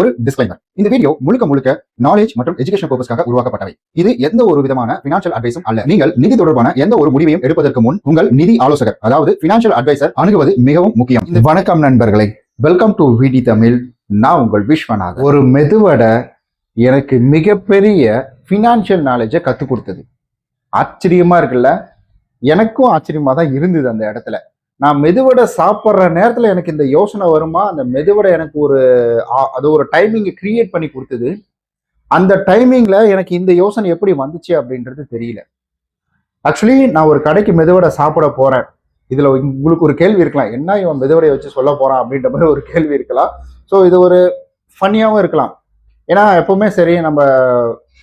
ஒரு டிஸ்க்ளைமர் இந்த வீடியோ முழுக்க முழுக்க நாலேஜ் மற்றும் எஜுகேஷன் பர்பஸ்க்காக உருவாக்கப்பட்டவை. இது எந்த ஒரு விதமான பினான்சியல் அட்வைஸும் அல்ல. நீங்கள் நிதி தொடர்பான எந்த ஒரு முடிவையும் எடுப்பதற்கு முன் உங்கள் நிதி ஆலோசகர் அதாவது பினான்சியல் அட்வைசர் அணுகுவது மிகவும் முக்கியம். இந்த வணக்கம் நண்பர்களே. வெல்கம் டு விடி தமிழ் நான் உங்கள் விஸ்வநாத் ஒரு மெதுவடை எனக்கு மிகப்பெரிய ஃபினான்ஷியல் நாலேஜை கற்றுக் கொடுத்தது. ஆச்சரியமா இருக்குல்ல? எனக்கும் ஆச்சரியமாக தான் இருந்தது அந்த இடத்துல. நான் மெதுவடை சாப்பிட்ற நேரத்தில் எனக்கு இந்த யோசனை வருமா? அந்த மெதுவடை எனக்கு ஒரு அது ஒரு டைமிங்கை கிரியேட் பண்ணி கொடுத்தது. அந்த டைமிங்கில் எனக்கு இந்த யோசனை எப்படி வந்துச்சு அப்படின்றது தெரியல. ஆக்சுவலி நான் ஒரு கடைக்கு மெதுவடை சாப்பிட போகிறேன் இதில் உங்களுக்கு ஒரு கேள்வி இருக்கலாம். என்ன இவன் மெதுவடையை வச்சு சொல்ல போகிறான் அப்படின்ற மாதிரி ஒரு கேள்வி இருக்கலாம். ஸோ இது ஒரு ஃபன்னியாகவும் இருக்கலாம். ஏன்னா எப்பவுமே சரி நம்ம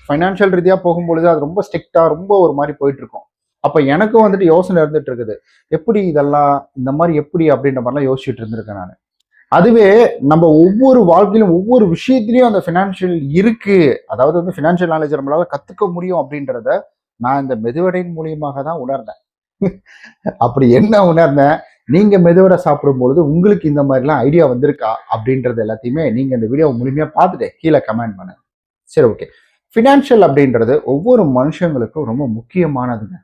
ஃபைனான்ஷியல் ரீதியாக போகும்பொழுது அது ரொம்ப ஸ்ட்ரிக்டாக ரொம்ப ஒரு மாதிரி போயிட்டுருக்கோம் அப்போ எனக்கும் வந்துட்டு யோசனை இருந்துட்டு இருக்குது. எப்படி இதெல்லாம் இந்த மாதிரி எப்படி அப்படின்ற மாதிரிலாம் யோசிச்சுட்டு இருந்திருக்கேன் நான். அதுவே நம்ம ஒவ்வொரு வாழ்க்கையிலும் ஒவ்வொரு விஷயத்திலையும் அந்த ஃபினான்ஷியல் இருக்கு. அதாவது வந்து ஃபினான்ஷியல் நாலேஜ் நம்மளால கத்துக்க முடியும் அப்படின்றத நான் இந்த மெதுவடையின் மூலியமாக தான் உணர்ந்தேன். அப்படி என்ன உணர்ந்தேன்? நீங்க மெதுவடை சாப்பிடும் பொழுது உங்களுக்கு இந்த மாதிரிலாம் ஐடியா வந்திருக்கா? அப்படின்றது எல்லாத்தையுமே நீங்க இந்த வீடியோ முழுமையா பார்த்துட்டு கீழே கமெண்ட் பண்ணுங்க. சரி ஓகே ஃபினான்ஷியல் அப்படின்றது ஒவ்வொரு மனுஷங்களுக்கும் ரொம்ப முக்கியமானதுங்க.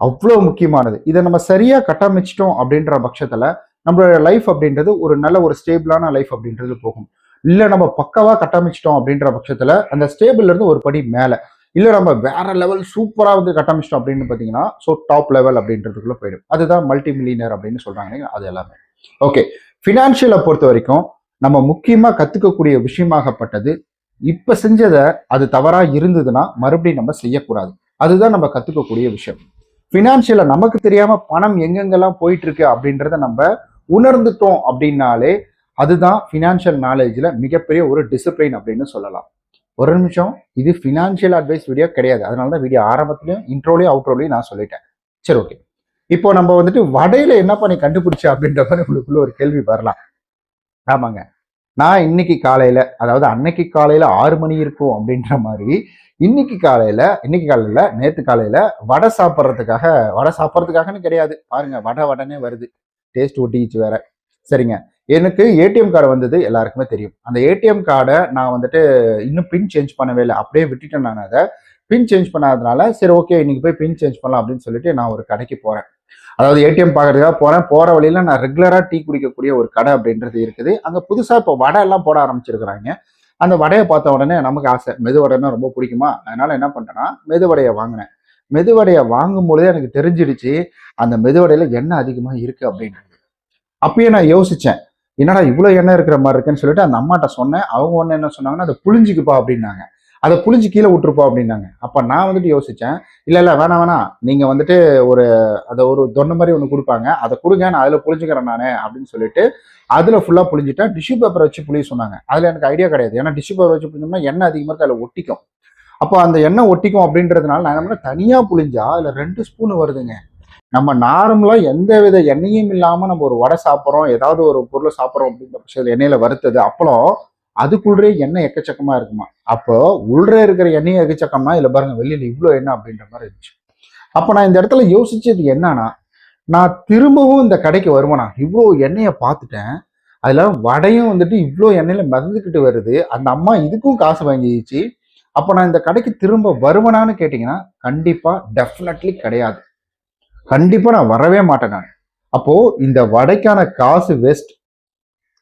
அவ்வளோ முக்கியமானது. இதை நம்ம சரியாக கட்டமைச்சிட்டோம் அப்படின்ற பட்சத்தில் நம்மளோட லைஃப் அப்படின்றது ஒரு நல்ல ஒரு ஸ்டேபிளான லைஃப் அப்படின்றது போகும். இல்லை நம்ம பக்கவாக கட்டமைச்சிட்டோம் அப்படின்ற பட்சத்தில் அந்த ஸ்டேபிள்லேருந்து ஒரு படி மேலே. இல்லை நம்ம வேற லெவல் சூப்பராக வந்து கட்டமைச்சிட்டோம் அப்படின்னு பார்த்தீங்கன்னா ஸோ டாப் லெவல் அப்படின்றதுக்குள்ள போயிடும். அதுதான் மல்டி மில்லியனர் அப்படின்னு சொல்கிறாங்க அது எல்லாமே. ஓகே ஃபினான்ஷியலை பொறுத்த வரைக்கும் நம்ம முக்கியமாக கற்றுக்கக்கூடிய விஷயமாகப்பட்டது. இப்போ செஞ்சதை அது தவறாக இருந்ததுன்னா மறுபடியும் நம்ம செய்யக்கூடாது. அதுதான் நம்ம கற்றுக்கக்கூடிய விஷயம். ஃபினான்ஷியலாக நமக்கு தெரியாமல் பணம் எங்கெங்கெல்லாம் போயிட்டு இருக்கு அப்படின்றத நம்ம உணர்ந்துட்டோம் அப்படின்னாலே அதுதான் ஃபினான்ஷியல் நாலேஜில் மிகப்பெரிய ஒரு டிசிப்ளின் அப்படின்னு சொல்லலாம். ஒரு நிமிஷம் இது ஃபினான்ஷியல் அட்வைஸ் வீடியோ கிடையாது. அதனால தான் வீடியோ ஆரம்பத்துலையும் இன்ட்ரோலையும் அவுட்ரோலையும் நான் சொல்லிட்டேன். சரி ஓகே இப்போ நம்ம வந்துட்டு வடையில என்ன பண்ணி கண்டுபிடிச்சா அப்படின்ற மாதிரி உங்களுக்குள்ள ஒரு கேள்வி வரலாம். ஆமாங்க. நான் இன்னைக்கு காலையில அதாவது அன்னைக்கு காலையில ஆறு மணி இருக்கும் அப்படின்ற மாதிரி இன்னைக்கு காலையில இன்னைக்கு காலையில நேற்று காலையில வடை சாப்பிட்றதுக்காக வடை சாப்பிட்றதுக்காகன்னு கிடையாது. பாருங்க வடை வடனே வருது. டேஸ்ட் ஒட்டிக்கிச்சு வேற. சரிங்க. எனக்கு ஏடிஎம் கார்டு வந்தது எல்லாருக்குமே தெரியும். அந்த ஏடிஎம் கார்டை நான் வந்துட்டு இன்னும் பின் சேஞ்ச் பண்ணவே இல்லை. அப்படியே விட்டுட்டேன் நான் அதை. பின் சேஞ்ச் பண்ணாதனால சரி ஓகே இன்னைக்கு போய் பின் சேஞ்ச் பண்ணலாம் அப்படின்னு சொல்லிட்டு நான் ஒரு கடைக்கு போறேன். அதாவது ஏடிஎம் பார்க்கறதுக்காக போகிறேன் போகிற வழியில் நான் ரெகுலராக டீ குடிக்கக்கூடிய ஒரு கடை அப்படின்றது இருக்குது. அங்கே புதுசாக இப்போ வடை எல்லாம் போட ஆரம்பிச்சிருக்கிறாங்க. அந்த வடையை பார்த்த உடனே நமக்கு ஆசை மெதுவடைன்னா ரொம்ப பிடிக்குமா? அதனால் என்ன பண்ணிட்டேன்னா மெதுவடையை வாங்கினேன். மெதுவடையை வாங்கும் பொழுதே எனக்கு தெரிஞ்சிடுச்சு அந்த மெதுவடையில் எண்ணெய் அதிகமாக இருக்குது அப்படின்றது. அப்பயே நான் யோசித்தேன் என்னடா இவ்வளோ எண்ணெய் இருக்கிற மாதிரி இருக்குன்னு சொல்லிட்டு அந்த அம்மாட்ட சொன்னேன். அவங்க ஒன்று என்ன சொன்னாங்கன்னா அதை புளிஞ்சிக்குப்பா அப்படின்னாங்க. அதை புளிஞ்சு கீழே விட்டுருப்போம் அப்படின்னாங்க. அப்போ நான் வந்துட்டு யோசித்தேன் இல்லை இல்லை வேணாம் வேணாம். நீங்கள் வந்துட்டு ஒரு அதை ஒரு தொண்டை மாதிரி ஒன்று கொடுப்பாங்க. அதை கொடுங்க நான் அதில் புளிஞ்சுக்கிறேன் நான் அப்படின்னு சொல்லிட்டு அதில் ஃபுல்லாக புளிஞ்சிட்டேன் டிஷ்யூ பேப்பர் வச்சு புளிய சொன்னாங்க. அதில் எனக்கு ஐடியா கிடையாது. ஏன்னா டிஷ்யூ பேப்பர் வச்சு புளிஞ்சோம்னா எண்ணெய் அதிகமாக அதில் ஒட்டிக்கும். அப்போ அந்த எண்ணெய் ஒட்டிக்கும் அப்படின்றதுனால நான் என்ன பண்ணேன் தனியாக புளிஞ்சா அதில் ரெண்டு ஸ்பூன் வருதுங்க. நம்ம நார்மலாக எந்த வித எண்ணெயும் இல்லாமல் நம்ம ஒரு வடை சாப்பிட்றோம் ஏதாவது ஒரு பொருளை சாப்பிட்றோம் அப்படின்ற பட்சத்தில் எண்ணெயில் வறுத்தது அப்பளம் அதுக்குள்ளே எண்ணெய் எக்கச்சக்கமாக இருக்குமா? அப்போ உள்ளே இருக்கிற எண்ணெய் எக்கச்சக்கமா இல்லை பாருங்க வெளியில் இவ்வளோ எண்ணெய் அப்படின்ற மாதிரி இருந்துச்சு. அப்போ நான் இந்த இடத்துல யோசிச்சது என்னன்னா நான் திரும்பவும் இந்த கடைக்கு வருவேனா இவ்வளோ எண்ணெயை பார்த்துட்டேன். அதில் வடையும் வந்துட்டு இவ்வளோ எண்ணெயில் மிதந்துக்கிட்டு வருது. அந்த அம்மா இதுக்கும் காசு வாங்கிச்சு அப்போ நான் இந்த கடைக்கு திரும்ப வருவனான்னு கேட்டிங்கன்னா கண்டிப்பாக டெஃபினெட்லி கிடையாது. கண்டிப்பாக நான் வரவே மாட்டேன் நான். அப்போது இந்த வடைக்கான காசு வேஸ்ட்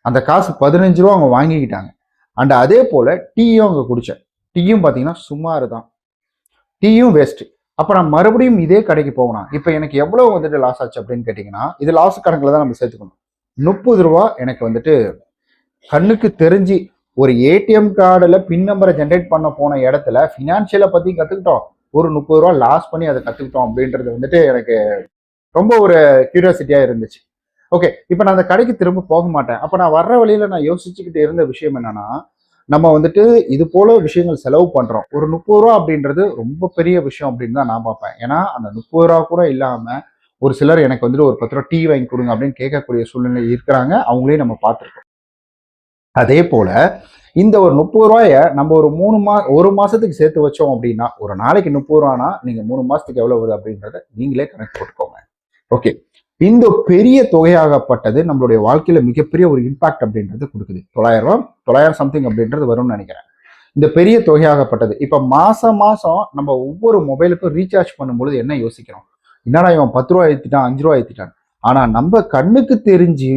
அந்த காசு பதினஞ்சு ரூபா அவங்க வாங்கிக்கிட்டாங்க. அண்ட் அதே போல் டீயும் அங்கே குடித்தேன் டீயும் பார்த்தீங்கன்னா சுமார் தான் டீயும் வேஸ்ட்டு அப்போ நான் மறுபடியும் இதே கடைக்கு போகணும் இப்போ எனக்கு எவ்வளோ வந்துட்டு லாஸ் ஆச்சு அப்படின்னு கேட்டிங்கன்னா இது லாஸ் கணக்கில் தான் நம்ம சேர்த்துக்கணும். முப்பது ரூபா எனக்கு வந்துட்டு கண்ணுக்கு தெரிஞ்சு ஒரு ஏடிஎம் கார்டில் பின் நம்பரை ஜென்ரேட் பண்ண போன இடத்துல ஃபினான்ஷியலை பற்றி கற்றுக்கிட்டோம் ஒரு முப்பது ரூபா லாஸ் பண்ணி அதை கற்றுக்கிட்டோம் அப்படின்றது வந்துட்டு எனக்கு ரொம்ப ஒரு கியூரியாசிட்டியாக இருந்துச்சு. ஓகே இப்போ நான் அந்த கடைக்கு திரும்ப போக மாட்டேன். அப்போ நான் வர்ற வழியில நான் யோசிச்சுக்கிட்டு இருந்த விஷயம் என்னன்னா நம்ம வந்துட்டு இது போல விஷயங்கள் செலவு பண்றோம். ஒரு முப்பது ரூபா அப்படின்றது ரொம்ப பெரிய விஷயம் அப்படின்னு தான் நான் பார்ப்பேன். ஏன்னா அந்த முப்பது ரூபா கூட இல்லாம ஒரு சிலர் எனக்கு வந்துட்டு ஒரு பத்து ரூபா டீ வாங்கி கொடுங்க அப்படின்னு கேட்கக்கூடிய சூழ்நிலை இருக்கிறாங்க. அவங்களையும் நம்ம பார்த்துருக்கோம். அதே போல இந்த ஒரு முப்பது ரூபாய நம்ம ஒரு மூணு மா ஒரு மாசத்துக்கு சேர்த்து வச்சோம் அப்படின்னா ஒரு நாளைக்கு முப்பது ரூபானா நீங்க மூணு மாசத்துக்கு எவ்வளவு வருது அப்படின்றத நீங்களே கணக்கு போட்டுக்கோங்க. ஓகே இந்த பெரிய தொகையாகப்பட்டது நம்மளுடைய வாழ்க்கையில மிகப்பெரிய ஒரு இம்பாக்ட் அப்படின்றது கொடுக்குது. தொள்ளாயிரம் ரூபா தொள்ளாயிரம் சம்திங் அப்படின்றது வரும்னு நினைக்கிறேன். இந்த பெரிய தொகையாகப்பட்டது. இப்ப மாசம் மாசம் நம்ம ஒவ்வொரு மொபைலுக்கும் ரீசார்ஜ் பண்ணும்பொழுது என்ன யோசிக்கிறோம்? என்னடா இவன் பத்து ரூபா ஏத்திட்டான் அஞ்சு ரூபா ஏத்திட்டான்? ஆனா நம்ம கண்ணுக்கு தெரிஞ்சு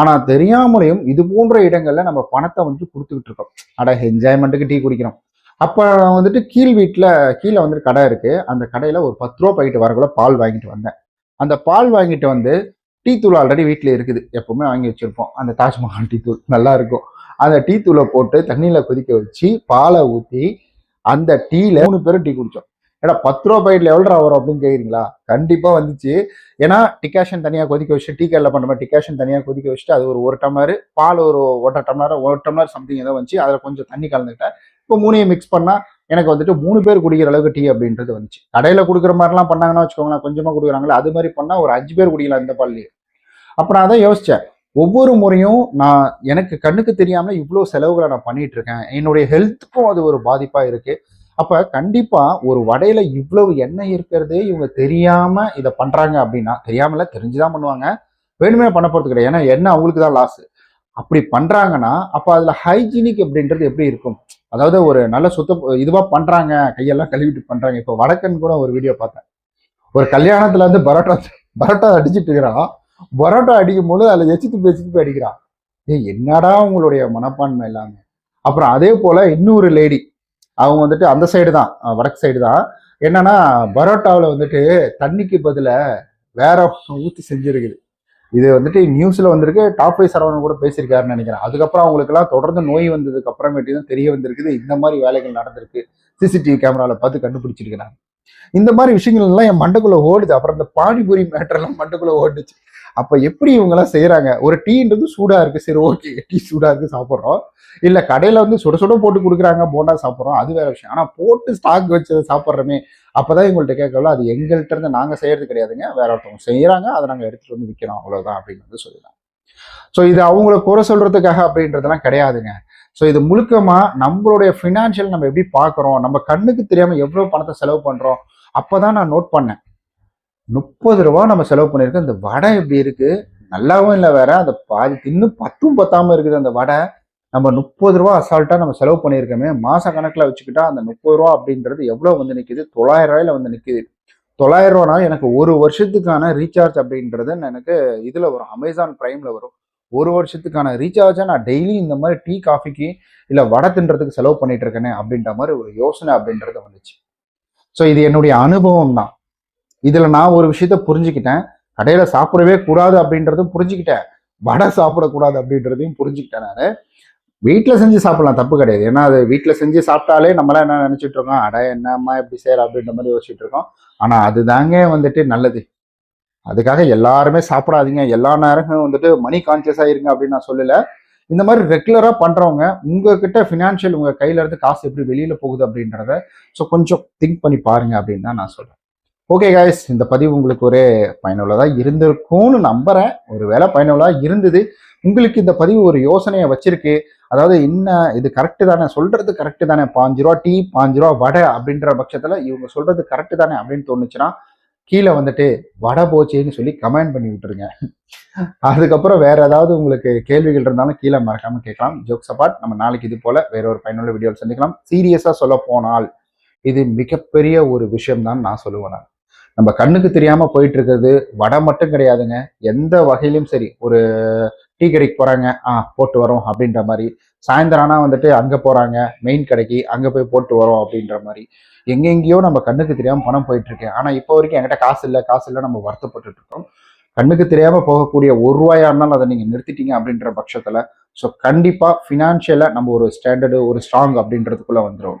ஆனா தெரியாமலையும் இது போன்ற இடங்கள்ல நம்ம பணத்தை வந்து கொடுத்துக்கிட்டு இருக்கோம். அட என்ஜாய்மெண்ட்டுக்கு டீ குடிக்கிறோம். அப்ப வந்துட்டு கீழ் வீட்டுல கீழே வந்துட்டு கடை இருக்கு. அந்த கடையில ஒரு பத்து ரூபா பாக்கெட் வரக்குள்ள பால் வாங்கிட்டு வந்தேன். அந்த பால் வாங்கிட்டு வந்து டீ தூள் ஆல்ரெடி வீட்டில் இருக்குது. எப்பவுமே வாங்கி வச்சுருப்போம். அந்த தாஜ்மஹால் டீ தூள் நல்லா இருக்கும். அந்த டீ தூளை போட்டு தண்ணியில் கொதிக்க வச்சு பாலை ஊற்றி அந்த டீல மூணு பேரும் டீ குடித்தோம் ஏடா பத்து ரூபா பாக்கெட்ல எவ்வளோ வரும் அப்படின்னு கேக்குறீங்களா? கண்டிப்பாக வந்துச்சு. ஏன்னா டிகாஷன் தனியாக கொதிக்க வச்சுட்டு டீ கல்ல பண்ணுற டிகாஷன் தனியாக கொதிக்க வச்சுட்டு அது ஒரு ஒரு டம்ளர் பால் ஒரு ஒன்றரை டம்ளர் ஒரு டம்ளர் சம்திங் ஏதோ வந்துச்சு. அதில் கொஞ்சம் தண்ணி கலந்துக்கிட்டேன். இப்போ மூணையும் மிக்ஸ் பண்ணால் எனக்கு வந்துட்டு மூணு பேர் குடிக்கிற அளவுக்கு டீ அப்படின்றது வந்துச்சு. கடையில் கொடுக்குற மாதிரிலாம் பண்ணாங்கன்னா வச்சுக்கோங்களேன் கொஞ்சமாக கொடுக்குறாங்களே அது மாதிரி பண்ணால் ஒரு அஞ்சு பேர் குடிக்கலாம் இந்த பால்லையே அப்போ நான் அதான் யோசித்தேன் ஒவ்வொரு முறையும் நான் எனக்கு கண்ணுக்கு தெரியாமல் இவ்வளோ செலவுகளை நான் பண்ணிட்டு இருக்கேன் என்னுடைய ஹெல்த்துக்கும் அது ஒரு பாதிப்பாக இருக்கு. அப்போ கண்டிப்பாக ஒரு வடையில் இவ்வளவு எண்ணெய் இருக்கிறதே இவங்க தெரியாமல் இதை பண்ணுறாங்க அப்படின்னா தெரியாமல தெரிஞ்சுதான் பண்ணுவாங்க. வேணுமே பண்ண போகிறது கிடையாது. ஏன்னா எண்ணெய் அவங்களுக்கு தான் லாஸ் அப்படி பண்ணுறாங்கன்னா அப்போ அதில் ஹைஜீனிக் அப்படின்றது எப்படி இருக்கும்? அதாவது ஒரு நல்ல சுத்த இதுவாக பண்ணுறாங்க கையெல்லாம் கழுவிட்டு பண்ணுறாங்க இப்போ வடக்கன் கூட ஒரு வீடியோ பார்த்தேன். ஒரு கல்யாணத்தில் வந்து பரோட்டா பரோட்டா அடிச்சிட்டு இருக்கிறான். பரோட்டா அடிக்கும் போது அதில் எச்சித்து பேசிட்டு போய் அடிக்கிறான். ஏ என்னடா உங்களுடைய மனப்பான்மை எல்லாமே. அப்புறம் அதே போல் இன்னொரு லேடி அவங்க வந்துட்டு அந்த சைடு தான் வடக்கு சைடு தான். என்னன்னா பரோட்டாவில் வந்துட்டு தண்ணிக்கு பதிலாக வேற ஊற்றி செஞ்சிருக்குது. இது வந்துட்டு நியூஸில் வந்திருக்கு. டாப் ஃபைவ் சரவணன் கூட பேசியிருக்காருன்னு நினைக்கிறேன். அதுக்கப்புறம் அவங்களுக்குலாம் தொடர்ந்து நோய் வந்ததுக்கு அப்புறமேட்டு தான் தெரிய வந்திருக்குது. இந்த மாதிரி வேலைகள் நடந்திருக்கு. சிசிடிவி கேமராவில் பார்த்து கண்டுபிடிச்சிருக்கிறாங்க. இந்த மாதிரி விஷயங்கள் எல்லாம் என் மண்டக்குள்ளே ஓடுது. அப்புறம் இந்த பானிபூரி மேட்டர் எல்லாம் ஓடுச்சு. அப்ப எப்படி இவங்கெல்லாம் செய்கிறாங்க செய்யறாங்க ஒரு டீன்றது சூடா இருக்கு. சரி ஓகே டீ சூடா இருக்கு சாப்பிட்றோம். இல்ல கடையில வந்து சுட சுட போட்டு கொடுக்குறாங்க போண்டா சாப்பிட்றோம். அது வேற விஷயம். ஆனா போட்டு ஸ்டாக் வச்சு சாப்பிட்றோமே அப்பதான் இவங்கள்ட்ட கேட்கல அது எங்கள்கிட்ட இருந்து நாங்க செய்யறது கிடையாதுங்க. வேற ஒருத்தவங்க செய்யறாங்க அதை நாங்க எடுத்துட்டு வந்து விற்கிறோம் அவ்வளவுதான் அப்படின்னு வந்து சொல்லலாம் ஸோ இது அவங்கள குறை சொல்றதுக்காக அப்படின்றதெல்லாம் கிடையாதுங்க. ஸோ இது முழுக்கமா நம்மளுடைய ஃபினான்ஷியல் நம்ம எப்படி பார்க்குறோம்? நம்ம கண்ணுக்கு தெரியாம எவ்வளவு பணத்தை செலவு பண்றோம்? அப்பதான் நான் நோட் பண்ணேன். முப்பது ரூபா நம்ம செலவு பண்ணியிருக்கோம். இந்த வடை எப்படி இருக்கு? நல்லாவும் இல்லை வேற. அந்த பாதி தின்னு பத்தும் பத்தாம இருக்குது அந்த வடை. நம்ம முப்பது ரூபா அசால்ட்டா நம்ம செலவு பண்ணியிருக்கோமே. மாச கணக்குல வச்சுக்கிட்டா அந்த முப்பது ரூபா அப்படின்றது எவ்வளவு வந்து நிக்குது? தொள்ளாயிரம் ரூபாயில வந்து நிக்குது. தொள்ளாயிரம் ரூபானா எனக்கு ஒரு வருஷத்துக்கான ரீசார்ஜ் அப்படின்றது எனக்கு இதுல வரும். அமேசான் பிரைம்ல வரும். ஒரு வருஷத்துக்கான ரீசார்ஜை நான் டெய்லி இந்த மாதிரி டீ காஃபிக்கு இல்ல வடை தின்றதுக்கு செலவு பண்ணிட்டு இருக்கேனே அப்படின்ற மாதிரி ஒரு யோசனை அப்படின்றது வந்துச்சு. ஸோ இது என்னுடைய அனுபவம் தான். இதில் நான் ஒரு விஷயத்த புரிஞ்சுக்கிட்டேன். கடையில் சாப்பிடவே கூடாது அப்படின்றதும் புரிஞ்சுக்கிட்டேன். வடை சாப்பிடக்கூடாது அப்படின்றதையும் புரிஞ்சுக்கிட்டேன் நான். வீட்டில் செஞ்சு சாப்பிடலாம் தப்பு கிடையாது. ஏன்னா அது வீட்டில் செஞ்சு சாப்பிட்டாலே நம்மளாம் என்ன நினச்சிட்டு இருக்கோம்? அட என்னம்மா இப்படி செய்யற அப்படின்ற மாதிரி யோசிச்சுட்டு இருக்கோம். ஆனா அதுதாங்க வந்துட்டு நல்லது. அதுக்காக எல்லாருமே சாப்பிடாதீங்க. எல்லா நேரமும் வந்துட்டு மணி கான்சியஸாக இருங்க அப்படின்னு நான் சொல்லலை. இந்த மாதிரி ரெகுலராக பண்ணுறவங்க உங்ககிட்ட ஃபினான்ஷியல் உங்கள் கையில இருந்து காசு எப்படி வெளியில் போகுது அப்படின்றத ஸோ கொஞ்சம் திங்க் பண்ணி பாருங்க அப்படின்னு தான் நான் சொல்கிறேன் ஓகே காய்ஸ் இந்த பதிவு உங்களுக்கு ஒரு பயனுள்ளதாக இருந்திருக்கும்னு நம்புகிறேன் ஒரு வேலை பயனுள்ளதாக இருந்தது. உங்களுக்கு இந்த பதிவு ஒரு யோசனையை வச்சிருக்கு. அதாவது என்ன இது கரெக்டு தானே? சொல்கிறது கரெக்டு தானே? பாஞ்சு ரூபா டீ பாஞ்சு ரூபா வடை அப்படின்ற பட்சத்தில் இவங்க சொல்கிறது கரெக்டு தானே அப்படின்னு தோணுச்சுன்னா கீழே வந்துட்டு வடை போச்சேன்னு சொல்லி கமெண்ட் பண்ணி விட்டுருங்க. அதுக்கப்புறம் வேற ஏதாவது உங்களுக்கு கேள்விகள் இருந்தாலும் கீழே மறக்காம கேட்கலாம். ஜோக்ஸ் அபார்ட் நம்ம நாளைக்கு இது போல வேற ஒரு பயனுள்ள வீடியோவில் சந்திக்கலாம். சீரியஸா சொல்ல போனால் இது மிகப்பெரிய ஒரு விஷயம் தான் நான் சொல்லுவேன் நான். நம்ம கண்ணுக்கு தெரியாம போயிட்டு இருக்கிறது வடை மட்டும் கிடையாதுங்க. எந்த வகையிலும் சரி ஒரு டீ கடைக்கு போறாங்க ஆ போட்டு வரோம் அப்படின்ற மாதிரி. சாயந்தரம் ஆனா வந்துட்டு அங்க போறாங்க மெயின் கடைக்கு அங்க போய் போட்டு வரோம் அப்படின்ற மாதிரி. எங்கெங்கேயோ நம்ம கண்ணுக்கு தெரியாம பணம் போயிட்டு இருக்கு ஆனா இப்போ வரைக்கும் என்கிட்ட காசு இல்லை காசு இல்லை நம்ம வருத்தப்பட்டுட்டு இருக்கோம் கண்ணுக்கு தெரியாம போகக்கூடிய ஒரு ரூபாயா இருந்தாலும் அதை நீங்க நிறுத்திட்டீங்க அப்படின்ற பட்சத்துல ஸோ கண்டிப்பா ஃபினான்ஷியலா நம்ம ஒரு ஸ்டாண்டர்டு ஒரு ஸ்ட்ராங் அப்படின்றதுக்குள்ள வந்துடும்